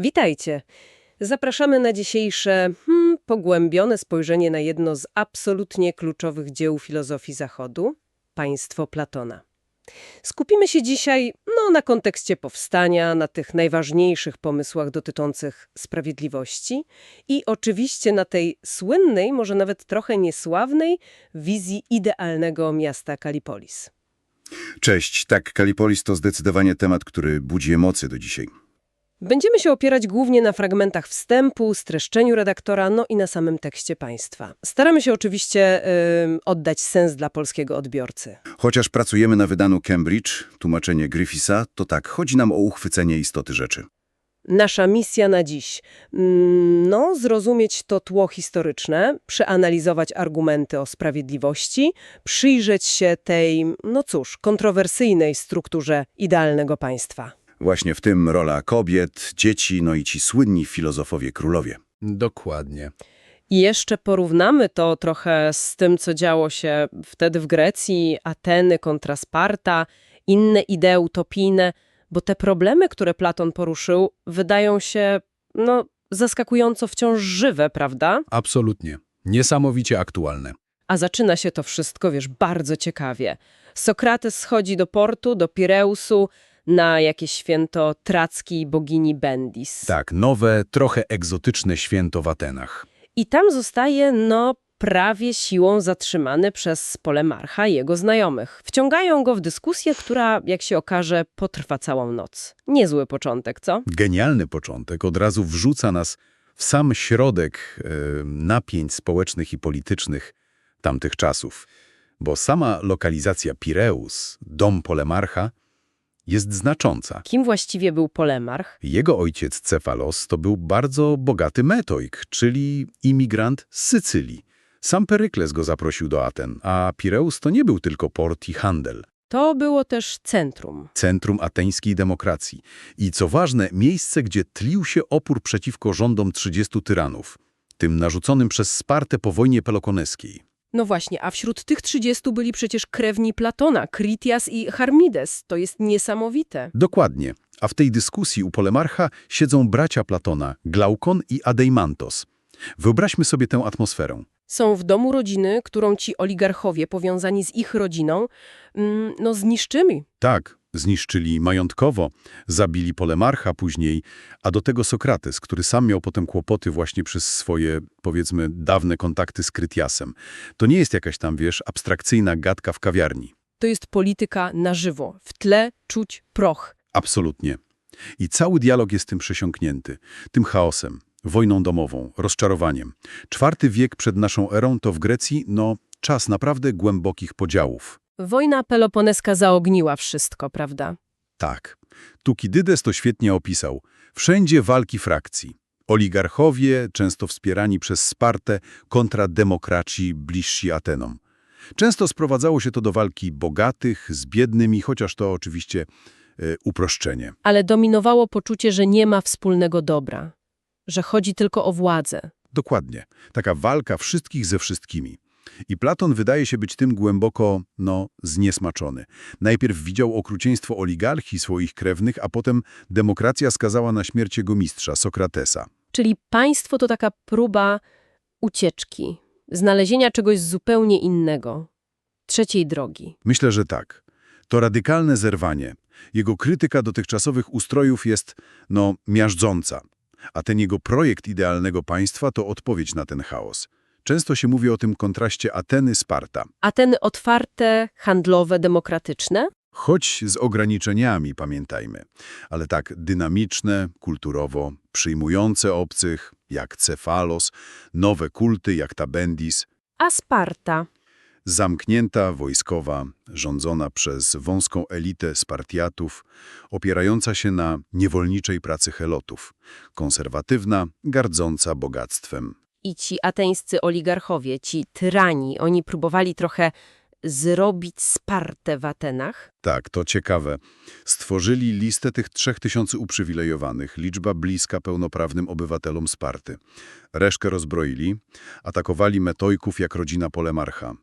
Witajcie. Zapraszamy na dzisiejsze hmm, pogłębione spojrzenie na jedno z absolutnie kluczowych dzieł filozofii Zachodu państwo Platona. Skupimy się dzisiaj no, na kontekście powstania, na tych najważniejszych pomysłach dotyczących sprawiedliwości i oczywiście na tej słynnej, może nawet trochę niesławnej wizji idealnego miasta Kalipolis. Cześć, tak, Kalipolis to zdecydowanie temat, który budzi emocje do dzisiaj. Będziemy się opierać głównie na fragmentach wstępu, streszczeniu redaktora, no i na samym tekście państwa. Staramy się oczywiście ym, oddać sens dla polskiego odbiorcy. Chociaż pracujemy na wydaniu Cambridge, tłumaczenie Griffisa, to tak, chodzi nam o uchwycenie istoty rzeczy. Nasza misja na dziś. mm, No, zrozumieć to tło historyczne, przeanalizować argumenty o sprawiedliwości, przyjrzeć się tej, no cóż, kontrowersyjnej strukturze idealnego państwa. Właśnie w tym rola kobiet, dzieci, no i ci słynni filozofowie królowie. Dokładnie. I jeszcze porównamy to trochę z tym, co działo się wtedy w Grecji, Ateny kontra Sparta, inne idee utopijne, bo te problemy, które Platon poruszył, wydają się, no, zaskakująco wciąż żywe, prawda? Absolutnie. Niesamowicie aktualne. A zaczyna się to wszystko, wiesz, bardzo ciekawie. Sokrates schodzi do portu, do Pireusu, na jakieś święto trackiej bogini Bendis. Tak, nowe, trochę egzotyczne święto w Atenach. I tam zostaje, no, prawie siłą zatrzymany przez Polemarcha i jego znajomych. Wciągają go w dyskusję, która, jak się okaże, potrwa całą noc. Niezły początek, co? Genialny początek od razu wrzuca nas w sam środek e, napięć społecznych i politycznych tamtych czasów. Bo sama lokalizacja Pireus, dom Polemarcha, jest znacząca. Kim właściwie był Polemarch? Jego ojciec Cefalos to był bardzo bogaty metoik, czyli imigrant z Sycylii. Sam Perykles go zaprosił do Aten, a Pireus to nie był tylko port i handel. To było też centrum. Centrum ateńskiej demokracji. I co ważne, miejsce, gdzie tlił się opór przeciwko rządom 30 tyranów, tym narzuconym przez Spartę po wojnie pelokoneskiej. No właśnie, a wśród tych 30 byli przecież krewni Platona, Kritias i Charmides. To jest niesamowite. Dokładnie. A w tej dyskusji u Polemarcha siedzą bracia Platona, Glaukon i Adeimantos. Wyobraźmy sobie tę atmosferę. Są w domu rodziny, którą ci oligarchowie powiązani z ich rodziną, mm, no zniszczyli. Tak, zniszczyli majątkowo, zabili Polemarcha później, a do tego Sokrates, który sam miał potem kłopoty właśnie przez swoje, powiedzmy, dawne kontakty z Krytiasem. To nie jest jakaś tam, wiesz, abstrakcyjna gadka w kawiarni. To jest polityka na żywo. W tle czuć proch. Absolutnie. I cały dialog jest tym przesiąknięty, tym chaosem, wojną domową, rozczarowaniem. Czwarty wiek przed naszą erą to w Grecji, no, czas naprawdę głębokich podziałów. Wojna peloponeska zaogniła wszystko, prawda? Tak. Tukidydes to świetnie opisał. Wszędzie walki frakcji. Oligarchowie, często wspierani przez Spartę, kontra demokraci bliżsi Atenom. Często sprowadzało się to do walki bogatych z biednymi, chociaż to oczywiście e, uproszczenie. Ale dominowało poczucie, że nie ma wspólnego dobra, że chodzi tylko o władzę. Dokładnie. Taka walka wszystkich ze wszystkimi. I Platon wydaje się być tym głęboko, no, zniesmaczony. Najpierw widział okrucieństwo oligarchii swoich krewnych, a potem demokracja skazała na śmierć jego mistrza, Sokratesa. Czyli państwo to taka próba ucieczki, znalezienia czegoś zupełnie innego, trzeciej drogi. Myślę, że tak. To radykalne zerwanie. Jego krytyka dotychczasowych ustrojów jest, no, miażdżąca. A ten jego projekt idealnego państwa to odpowiedź na ten chaos. Często się mówi o tym kontraście Ateny-Sparta. Ateny otwarte, handlowe, demokratyczne? Choć z ograniczeniami, pamiętajmy, ale tak dynamiczne, kulturowo, przyjmujące obcych, jak Cefalos, nowe kulty, jak Tabendis, A Sparta? zamknięta, wojskowa, rządzona przez wąską elitę Spartiatów, opierająca się na niewolniczej pracy helotów, konserwatywna, gardząca bogactwem. I ci ateńscy oligarchowie, ci tyrani, oni próbowali trochę zrobić Spartę w Atenach? Tak, to ciekawe. Stworzyli listę tych trzech tysięcy uprzywilejowanych, liczba bliska pełnoprawnym obywatelom Sparty. Reszkę rozbroili, atakowali metojków jak rodzina Polemarcha.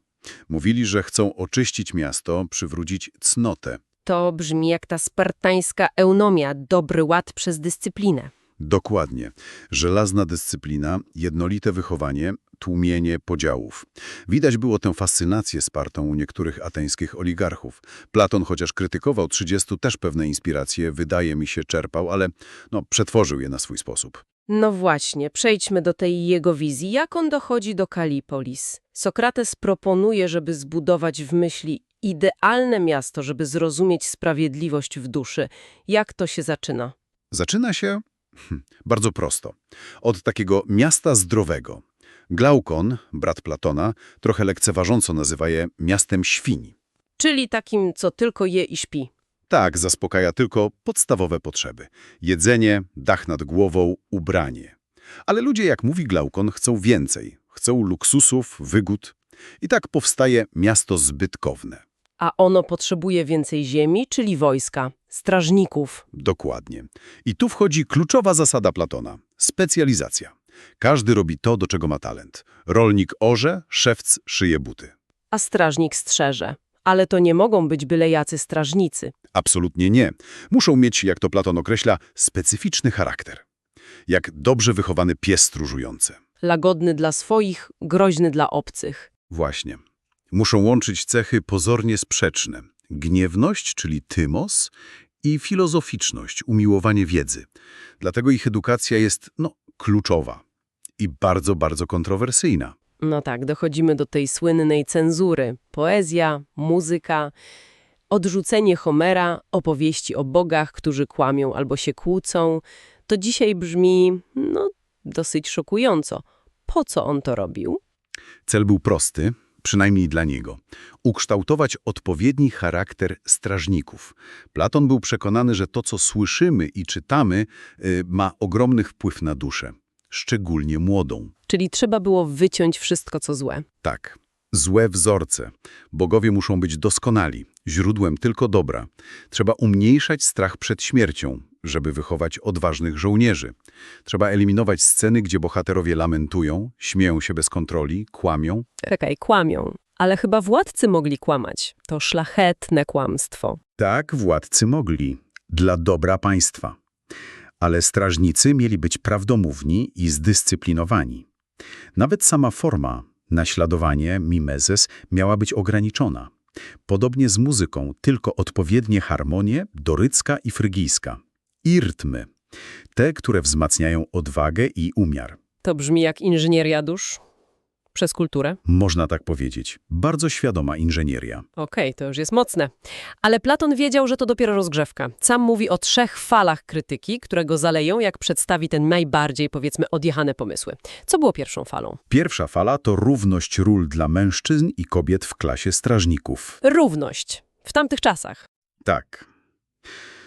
Mówili, że chcą oczyścić miasto, przywrócić cnotę. To brzmi jak ta spartańska eunomia, dobry ład przez dyscyplinę. Dokładnie. Żelazna dyscyplina, jednolite wychowanie, tłumienie podziałów. Widać było tę fascynację Spartą u niektórych ateńskich oligarchów. Platon, chociaż krytykował 30, też pewne inspiracje, wydaje mi się, czerpał, ale no, przetworzył je na swój sposób. No właśnie, przejdźmy do tej jego wizji. Jak on dochodzi do Kalipolis? Sokrates proponuje, żeby zbudować w myśli idealne miasto, żeby zrozumieć sprawiedliwość w duszy. Jak to się zaczyna? Zaczyna się hm, bardzo prosto. Od takiego miasta zdrowego. Glaukon, brat Platona, trochę lekceważąco nazywa je miastem świni. Czyli takim, co tylko je i śpi. Tak, zaspokaja tylko podstawowe potrzeby. Jedzenie, dach nad głową, ubranie. Ale ludzie, jak mówi Glaukon, chcą więcej. Chcą luksusów, wygód. I tak powstaje miasto zbytkowne. A ono potrzebuje więcej ziemi, czyli wojska, strażników. Dokładnie. I tu wchodzi kluczowa zasada Platona – specjalizacja. Każdy robi to, do czego ma talent. Rolnik orze, szewc szyje buty. A strażnik strzeże. Ale to nie mogą być byle jacy strażnicy. Absolutnie nie. Muszą mieć, jak to Platon określa, specyficzny charakter. Jak dobrze wychowany pies stróżujący. Lagodny dla swoich, groźny dla obcych. Właśnie. Muszą łączyć cechy pozornie sprzeczne. Gniewność, czyli tymos, i filozoficzność, umiłowanie wiedzy. Dlatego ich edukacja jest, no, kluczowa i bardzo, bardzo kontrowersyjna. No tak, dochodzimy do tej słynnej cenzury. Poezja, muzyka, odrzucenie Homera, opowieści o bogach, którzy kłamią albo się kłócą. To dzisiaj brzmi, no, dosyć szokująco. Po co on to robił? Cel był prosty, przynajmniej dla niego. Ukształtować odpowiedni charakter strażników. Platon był przekonany, że to, co słyszymy i czytamy, y, ma ogromny wpływ na duszę. Szczególnie młodą. Czyli trzeba było wyciąć wszystko, co złe. Tak. Złe wzorce. Bogowie muszą być doskonali, źródłem tylko dobra. Trzeba umniejszać strach przed śmiercią, żeby wychować odważnych żołnierzy. Trzeba eliminować sceny, gdzie bohaterowie lamentują, śmieją się bez kontroli, kłamią. Czekaj, kłamią. Ale chyba władcy mogli kłamać. To szlachetne kłamstwo. Tak, władcy mogli. Dla dobra państwa. Ale strażnicy mieli być prawdomówni i zdyscyplinowani. Nawet sama forma, naśladowanie, mimezes, miała być ograniczona. Podobnie z muzyką, tylko odpowiednie harmonie, dorycka i frygijska. I rytmy. Te, które wzmacniają odwagę i umiar. To brzmi jak inżynieria dusz przez kulturę. Można tak powiedzieć. Bardzo świadoma inżynieria. Okej, to już jest mocne. Ale Platon wiedział, że to dopiero rozgrzewka. Sam mówi o trzech falach krytyki, które go zaleją, jak przedstawi ten najbardziej, powiedzmy, odjechane pomysły. Co było pierwszą falą? Pierwsza fala to równość ról dla mężczyzn i kobiet w klasie strażników. Równość. W tamtych czasach. Tak.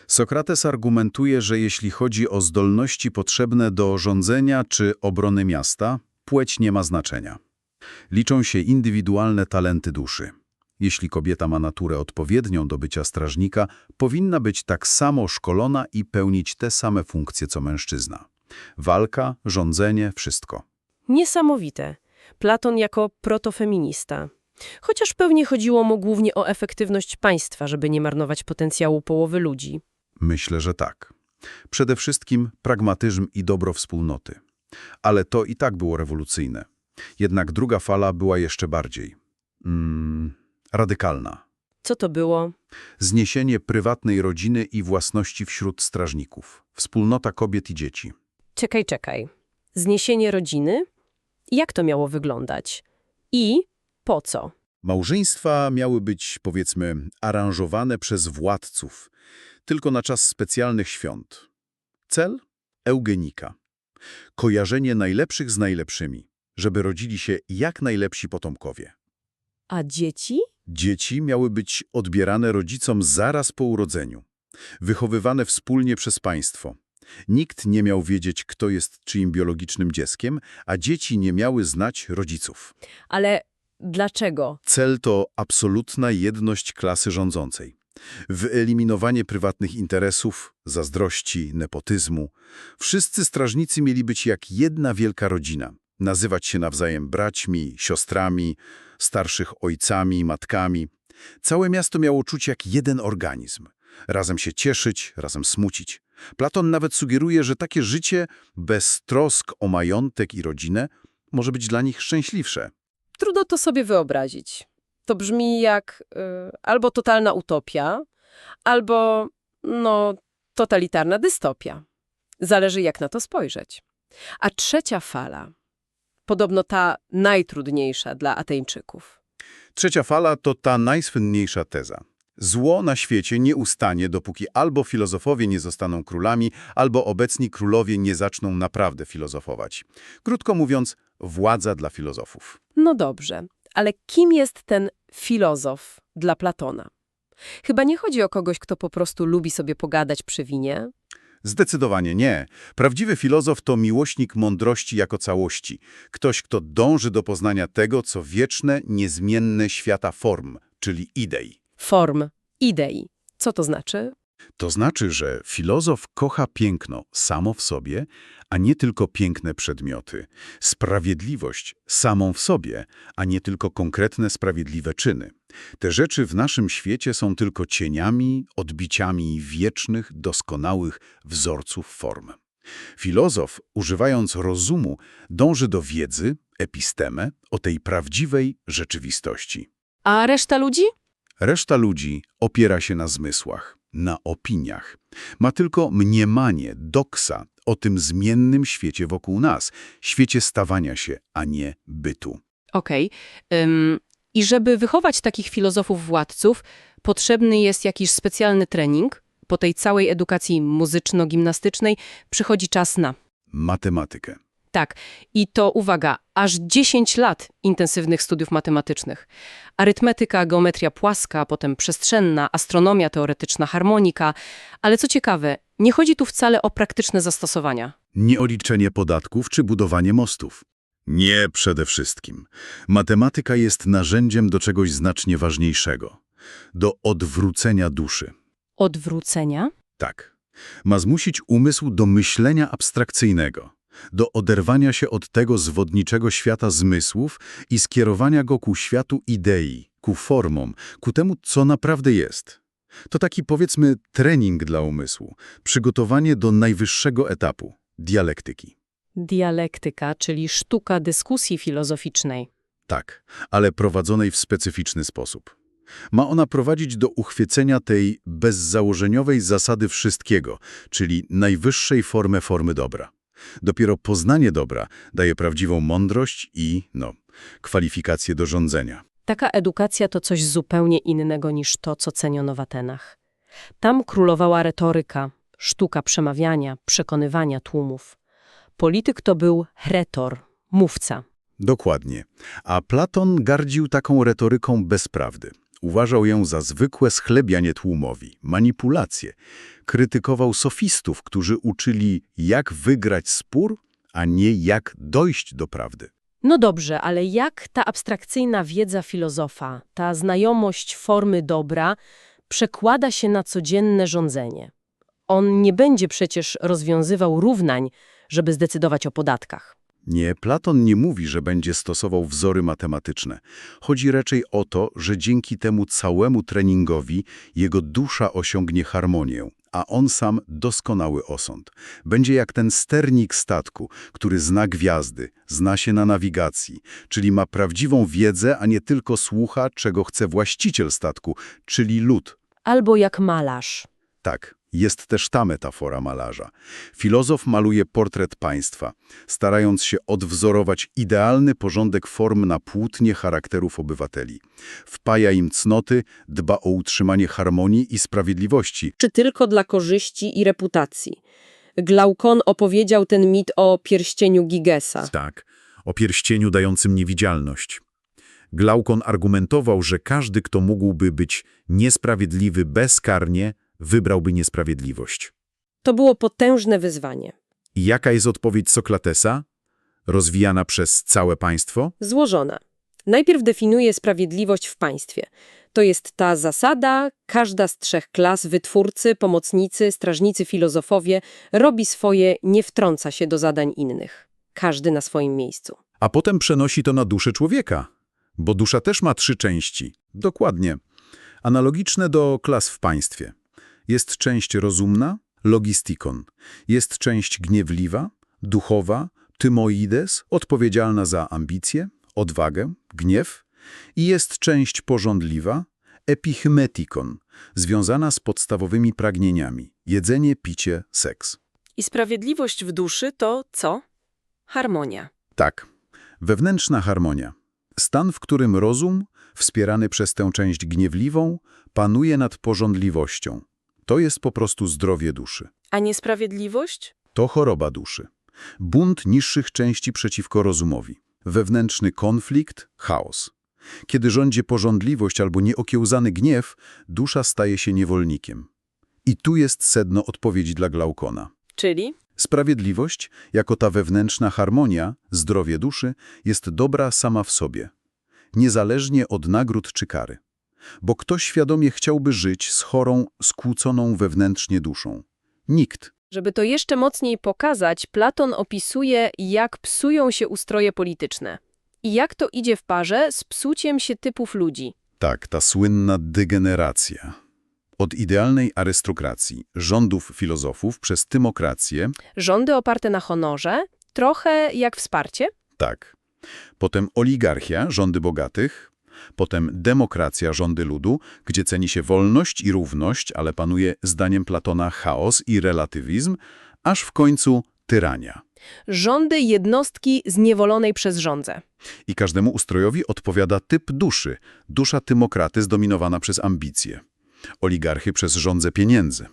Sokrates argumentuje, że jeśli chodzi o zdolności potrzebne do rządzenia czy obrony miasta, płeć nie ma znaczenia. Liczą się indywidualne talenty duszy. Jeśli kobieta ma naturę odpowiednią do bycia strażnika, powinna być tak samo szkolona i pełnić te same funkcje co mężczyzna. Walka, rządzenie, wszystko. Niesamowite. Platon jako protofeminista. Chociaż pewnie chodziło mu głównie o efektywność państwa, żeby nie marnować potencjału połowy ludzi. Myślę, że tak. Przede wszystkim pragmatyzm i dobro wspólnoty. Ale to i tak było rewolucyjne. Jednak druga fala była jeszcze bardziej mm, radykalna. Co to było? Zniesienie prywatnej rodziny i własności wśród strażników. Wspólnota kobiet i dzieci. Czekaj, czekaj. Zniesienie rodziny? Jak to miało wyglądać? I po co? Małżeństwa miały być, powiedzmy, aranżowane przez władców, tylko na czas specjalnych świąt. Cel? Eugenika. Kojarzenie najlepszych z najlepszymi, żeby rodzili się jak najlepsi potomkowie. A dzieci? Dzieci miały być odbierane rodzicom zaraz po urodzeniu, wychowywane wspólnie przez państwo. Nikt nie miał wiedzieć, kto jest czyim biologicznym dzieckiem, a dzieci nie miały znać rodziców. Ale dlaczego? Cel to absolutna jedność klasy rządzącej. Wyeliminowanie prywatnych interesów, zazdrości, nepotyzmu. Wszyscy strażnicy mieli być jak jedna wielka rodzina. Nazywać się nawzajem braćmi, siostrami, starszych ojcami, matkami. Całe miasto miało czuć jak jeden organizm. Razem się cieszyć, razem smucić. Platon nawet sugeruje, że takie życie bez trosk o majątek i rodzinę może być dla nich szczęśliwsze. Trudno to sobie wyobrazić. To brzmi jak y, albo totalna utopia, albo no totalitarna dystopia. Zależy jak na to spojrzeć. A trzecia fala, podobno ta najtrudniejsza dla Ateńczyków. Trzecia fala to ta najsłynniejsza teza. Zło na świecie nie ustanie, dopóki albo filozofowie nie zostaną królami, albo obecni królowie nie zaczną naprawdę filozofować. Krótko mówiąc, władza dla filozofów. No dobrze, ale kim jest ten filozof dla Platona? Chyba nie chodzi o kogoś, kto po prostu lubi sobie pogadać przy winie. Zdecydowanie nie. Prawdziwy filozof to miłośnik mądrości jako całości. Ktoś, kto dąży do poznania tego, co wieczne, niezmienne świata form, czyli idei. Form, idei. Co to znaczy? To znaczy, że filozof kocha piękno samo w sobie, a nie tylko piękne przedmioty. Sprawiedliwość samą w sobie, a nie tylko konkretne sprawiedliwe czyny. Te rzeczy w naszym świecie są tylko cieniami, odbiciami wiecznych, doskonałych wzorców form. Filozof, używając rozumu, dąży do wiedzy, epistemę, o tej prawdziwej rzeczywistości. A reszta ludzi? Reszta ludzi opiera się na zmysłach, na opiniach. Ma tylko mniemanie, doksa o tym zmiennym świecie wokół nas, świecie stawania się, a nie bytu. Okej. Ym, I żeby wychować takich filozofów władców, potrzebny jest jakiś specjalny trening. Po tej całej edukacji muzyczno-gimnastycznej przychodzi czas na. Matematykę. Tak, i to uwaga, aż 10 lat intensywnych studiów matematycznych. Arytmetyka, geometria płaska, potem przestrzenna, astronomia teoretyczna, harmonika. Ale co ciekawe, nie chodzi tu wcale o praktyczne zastosowania. Nie o liczenie podatków czy budowanie mostów. Nie przede wszystkim. Matematyka jest narzędziem do czegoś znacznie ważniejszego. Do odwrócenia duszy. Odwrócenia? Tak. Ma zmusić umysł do myślenia abstrakcyjnego, do oderwania się od tego zwodniczego świata zmysłów i skierowania go ku światu idei, ku formom, ku temu, co naprawdę jest. To taki, powiedzmy, trening dla umysłu, przygotowanie do najwyższego etapu dialektyki. Dialektyka, czyli sztuka dyskusji filozoficznej. Tak, ale prowadzonej w specyficzny sposób. Ma ona prowadzić do uchwycenia tej bezzałożeniowej zasady wszystkiego, czyli najwyższej formy formy dobra. Dopiero poznanie dobra daje prawdziwą mądrość i, no, kwalifikacje do rządzenia. Taka edukacja to coś zupełnie innego niż to, co ceniono w Atenach. Tam królowała retoryka, sztuka przemawiania, przekonywania tłumów. Polityk to był retor, mówca. Dokładnie. A Platon gardził taką retoryką bez prawdy. Uważał ją za zwykłe schlebianie tłumowi, manipulację. Krytykował sofistów, którzy uczyli, jak wygrać spór, a nie jak dojść do prawdy. No dobrze, ale jak ta abstrakcyjna wiedza filozofa, ta znajomość formy dobra przekłada się na codzienne rządzenie? On nie będzie przecież rozwiązywał równań, żeby zdecydować o podatkach. Nie, Platon nie mówi, że będzie stosował wzory matematyczne. Chodzi raczej o to, że dzięki temu całemu treningowi jego dusza osiągnie harmonię, a on sam doskonały osąd. Będzie jak ten sternik statku, który zna gwiazdy, zna się na nawigacji, czyli ma prawdziwą wiedzę, a nie tylko słucha, czego chce właściciel statku, czyli lud. Albo jak malarz. Tak, jest też ta metafora malarza. Filozof maluje portret państwa, starając się odwzorować idealny porządek form na płótnie charakterów obywateli. Wpaja im cnoty, dba o utrzymanie harmonii i sprawiedliwości. Czy tylko dla korzyści i reputacji? Glaukon opowiedział ten mit o pierścieniu Gigesa. Tak, o pierścieniu dającym niewidzialność. Glaukon argumentował, że każdy, kto mógłby być niesprawiedliwy bezkarnie, wybrałby niesprawiedliwość. To było potężne wyzwanie. I jaka jest odpowiedź Sokratesa? Rozwijana przez całe państwo? Złożona. Najpierw definiuje sprawiedliwość w państwie. To jest ta zasada, każda z trzech klas, wytwórcy, pomocnicy, strażnicy, filozofowie, robi swoje, nie wtrąca się do zadań innych. Każdy na swoim miejscu. A potem przenosi to na duszę człowieka, bo dusza też ma trzy części. Dokładnie. Analogiczne do klas w państwie. Jest część rozumna, logistikon. Jest część gniewliwa, duchowa, tymoides, odpowiedzialna za ambicje, odwagę, gniew i jest część porządliwa, epihymetikon, związana z podstawowymi pragnieniami – jedzenie, picie, seks. I sprawiedliwość w duszy to co? Harmonia. Tak, wewnętrzna harmonia. Stan, w którym rozum, wspierany przez tę część gniewliwą, panuje nad porządliwością. To jest po prostu zdrowie duszy. A niesprawiedliwość? To choroba duszy. Bunt niższych części przeciwko rozumowi. Wewnętrzny konflikt, chaos. Kiedy rządzi porządliwość albo nieokiełzany gniew, dusza staje się niewolnikiem. I tu jest sedno odpowiedzi dla Glaukona. Czyli? Sprawiedliwość, jako ta wewnętrzna harmonia, zdrowie duszy, jest dobra sama w sobie, niezależnie od nagród czy kary. Bo kto świadomie chciałby żyć z chorą, skłóconą wewnętrznie duszą? Nikt. Żeby to jeszcze mocniej pokazać, Platon opisuje, jak psują się ustroje polityczne. I jak to idzie w parze z psuciem się typów ludzi. Tak, ta słynna degeneracja. Od idealnej arystokracji, rządów filozofów przez tymokrację, Rządy oparte na honorze, trochę jak wsparcie. tak. Potem oligarchia, rządy bogatych, potem demokracja, rządy ludu, gdzie ceni się wolność i równość, ale panuje zdaniem Platona chaos i relatywizm, aż w końcu tyrania. Rządy jednostki zniewolonej przez rządzę. I każdemu ustrojowi odpowiada typ duszy. Dusza tymokraty zdominowana przez ambicje. Oligarchy przez rządzę pieniędzy.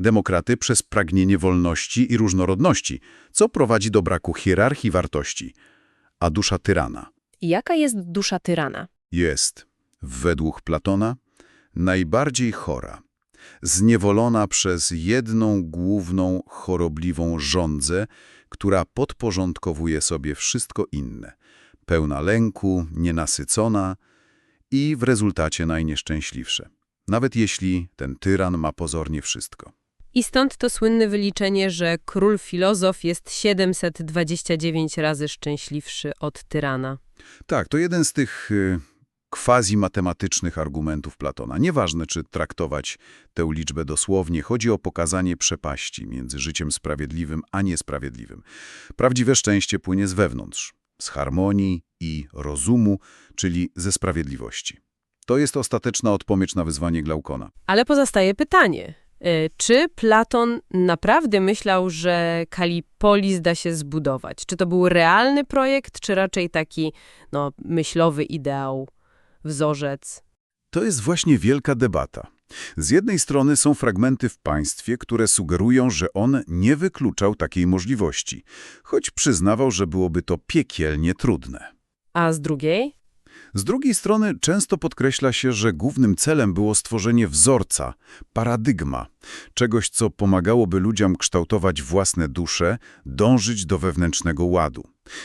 Demokraty przez pragnienie wolności i różnorodności, co prowadzi do braku hierarchii wartości. A dusza tyrana Jaka jest dusza tyrana? Jest, według Platona, najbardziej chora. Zniewolona przez jedną główną, chorobliwą rządzę, która podporządkowuje sobie wszystko inne. Pełna lęku, nienasycona i w rezultacie najnieszczęśliwsze. Nawet jeśli ten tyran ma pozornie wszystko. I stąd to słynne wyliczenie, że król filozof jest 729 razy szczęśliwszy od tyrana. Tak, to jeden z tych y, quasi-matematycznych argumentów Platona. Nieważne, czy traktować tę liczbę dosłownie, chodzi o pokazanie przepaści między życiem sprawiedliwym a niesprawiedliwym. Prawdziwe szczęście płynie z wewnątrz, z harmonii i rozumu, czyli ze sprawiedliwości. To jest ostateczna odpowiedź na wyzwanie Glaukona. Ale pozostaje pytanie, y, czy Platon naprawdę myślał, że Kalipolis da się zbudować? Czy to był realny projekt, czy raczej taki no, myślowy ideał, wzorzec? To jest właśnie wielka debata. Z jednej strony są fragmenty w państwie, które sugerują, że on nie wykluczał takiej możliwości, choć przyznawał, że byłoby to piekielnie trudne. A z drugiej? Z drugiej strony często podkreśla się, że głównym celem było stworzenie wzorca, paradygma, czegoś, co pomagałoby ludziom kształtować własne dusze, dążyć do wewnętrznego ładu,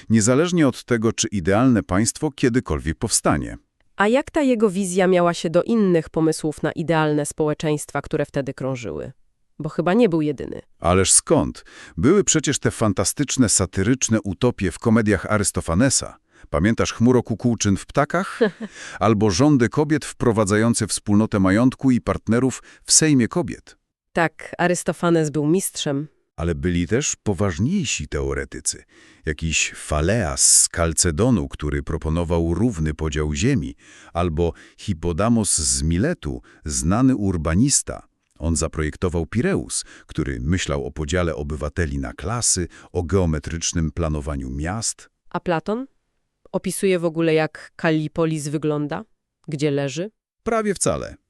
niezależnie od tego, czy idealne państwo kiedykolwiek powstanie. A jak ta jego wizja miała się do innych pomysłów na idealne społeczeństwa, które wtedy krążyły? Bo chyba nie był jedyny. Ależ skąd? Były przecież te fantastyczne, satyryczne utopie w komediach Arystofanesa. Pamiętasz chmuro kukułczyn w ptakach? Albo rządy kobiet wprowadzające wspólnotę majątku i partnerów w Sejmie Kobiet. Tak, Arystofanes był mistrzem. Ale byli też poważniejsi teoretycy. Jakiś Faleas z Kalcedonu, który proponował równy podział ziemi, albo Hipodamos z Miletu, znany urbanista. On zaprojektował Pireus, który myślał o podziale obywateli na klasy, o geometrycznym planowaniu miast. A Platon? Opisuje w ogóle, jak Kalipolis wygląda? Gdzie leży? Prawie wcale.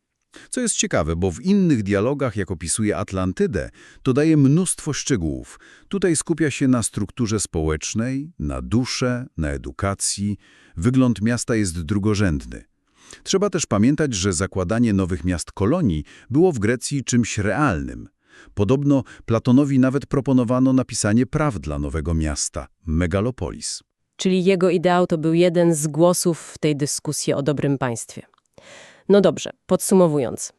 Co jest ciekawe, bo w innych dialogach, jak opisuje Atlantydę, to daje mnóstwo szczegółów. Tutaj skupia się na strukturze społecznej, na dusze, na edukacji. Wygląd miasta jest drugorzędny. Trzeba też pamiętać, że zakładanie nowych miast kolonii było w Grecji czymś realnym. Podobno Platonowi nawet proponowano napisanie praw dla nowego miasta – megalopolis. Czyli jego ideał to był jeden z głosów w tej dyskusji o dobrym państwie. No dobrze, podsumowując.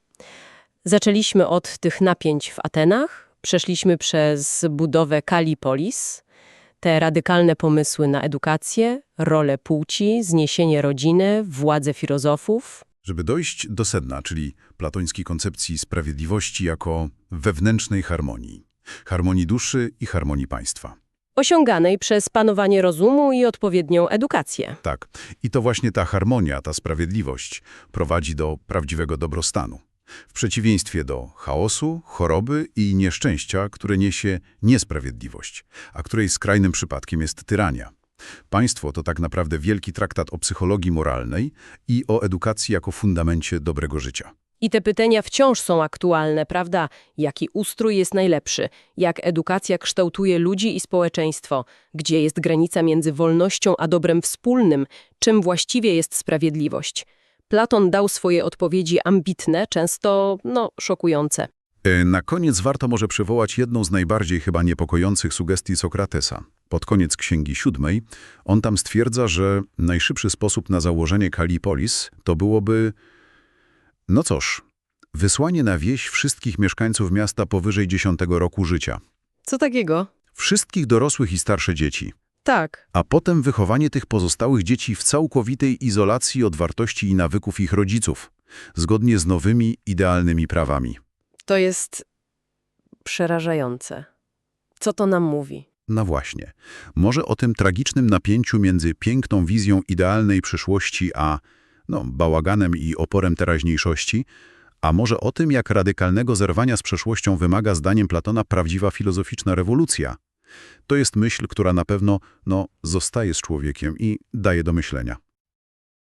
Zaczęliśmy od tych napięć w Atenach, przeszliśmy przez budowę Kalipolis, te radykalne pomysły na edukację, rolę płci, zniesienie rodziny, władzę filozofów. Żeby dojść do sedna, czyli platońskiej koncepcji sprawiedliwości jako wewnętrznej harmonii. Harmonii duszy i harmonii państwa. Osiąganej przez panowanie rozumu i odpowiednią edukację. Tak. I to właśnie ta harmonia, ta sprawiedliwość prowadzi do prawdziwego dobrostanu. W przeciwieństwie do chaosu, choroby i nieszczęścia, które niesie niesprawiedliwość, a której skrajnym przypadkiem jest tyrania. Państwo to tak naprawdę wielki traktat o psychologii moralnej i o edukacji jako fundamencie dobrego życia. I te pytania wciąż są aktualne, prawda? Jaki ustrój jest najlepszy? Jak edukacja kształtuje ludzi i społeczeństwo? Gdzie jest granica między wolnością a dobrem wspólnym? Czym właściwie jest sprawiedliwość? Platon dał swoje odpowiedzi ambitne, często, no, szokujące. E, Na koniec warto może przywołać jedną z najbardziej chyba niepokojących sugestii Sokratesa. Pod koniec Księgi Siódmej on tam stwierdza, że najszybszy sposób na założenie Kalipolis to byłoby, no cóż, wysłanie na wieś wszystkich mieszkańców miasta powyżej 10 roku życia. Co takiego? Wszystkich dorosłych i starsze dzieci. Tak. A potem wychowanie tych pozostałych dzieci w całkowitej izolacji od wartości i nawyków ich rodziców, zgodnie z nowymi, idealnymi prawami. To jest przerażające. Co to nam mówi? No właśnie. Może o tym tragicznym napięciu między piękną wizją idealnej przyszłości a no, bałaganem i oporem teraźniejszości, a może o tym, jak radykalnego zerwania z przeszłością wymaga zdaniem Platona prawdziwa filozoficzna rewolucja. To jest myśl, która na pewno no, zostaje z człowiekiem i daje do myślenia.